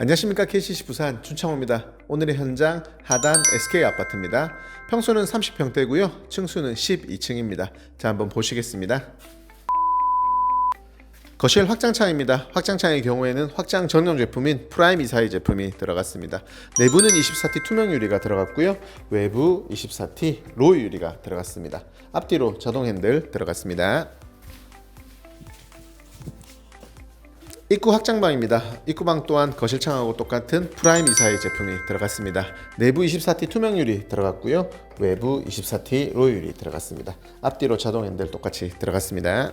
안녕하십니까 KCC 부산 춘창호입니다. 오늘의 현장 하단 SK 아파트입니다. 평수는 30평대고요. 층수는 12층입니다. 자 한번 보시겠습니다. 거실 확장창입니다. 확장창의 경우에는 확장 전용 제품인 프라임 이사이 제품이 들어갔습니다. 내부는 24T 투명 유리가 들어갔고요. 외부 24T 로우 유리가 들어갔습니다. 앞뒤로 자동 핸들 들어갔습니다. 입구 확장방입니다. 입구방 또한 거실창하고 똑같은 프라임 이사의 제품이 들어갔습니다. 내부 24T 투명 유리 들어갔고요. 외부 24T 로우 유리 들어갔습니다. 앞뒤로 자동 핸들 똑같이 들어갔습니다.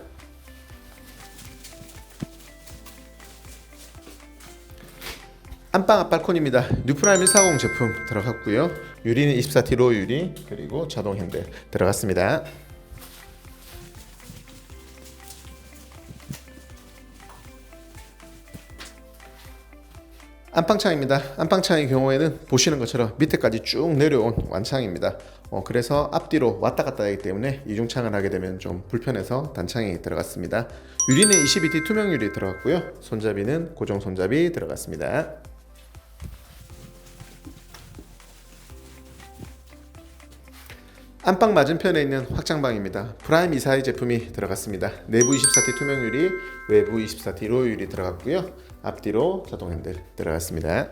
안방 앞발콘입니다. 뉴프라임 140 제품 들어갔고요. 유리는 24T 로우 유리 그리고 자동 핸들 들어갔습니다. 안방창입니다. 안방창의 경우에는 보시는 것처럼 밑에까지 쭉 내려온 완창입니다. 어, 그래서 앞뒤로 왔다 갔다 하기 때문에 이중창을 하게 되면 좀 불편해서 단창이 들어갔습니다. 유리는 22T 투명 유리 들어갔고요. 손잡이는 고정 손잡이 들어갔습니다. 안방 맞은편에 있는 확장방입니다. 프라임 이사의 제품이 들어갔습니다. 내부 24T 투명 유리, 외부 24T 로우 유리 들어갔고요. 앞뒤로 자동 핸들 들어갔습니다.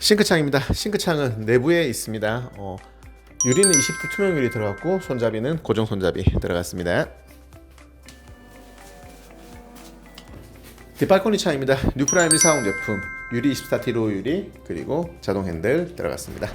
싱크창입니다. 싱크창은 내부에 있습니다. 어, 유리는 20T 투명 유리 들어갔고 손잡이는 고정 손잡이 들어갔습니다. 뒷발코니 창입니다. 뉴프라임 140 제품 유리 24T 로우 유리 그리고 자동 핸들 들어갔습니다.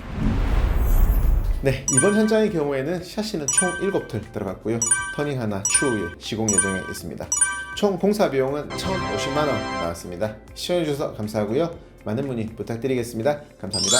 네 이번 현장의 경우에는 샤시는 총 7틀 들어갔고요. 터닝 하나 추후에 시공 예정에 있습니다. 총 공사 비용은 1,050만 원 나왔습니다. 시청해 주셔서 감사하고요. 많은 문의 부탁드리겠습니다. 감사합니다.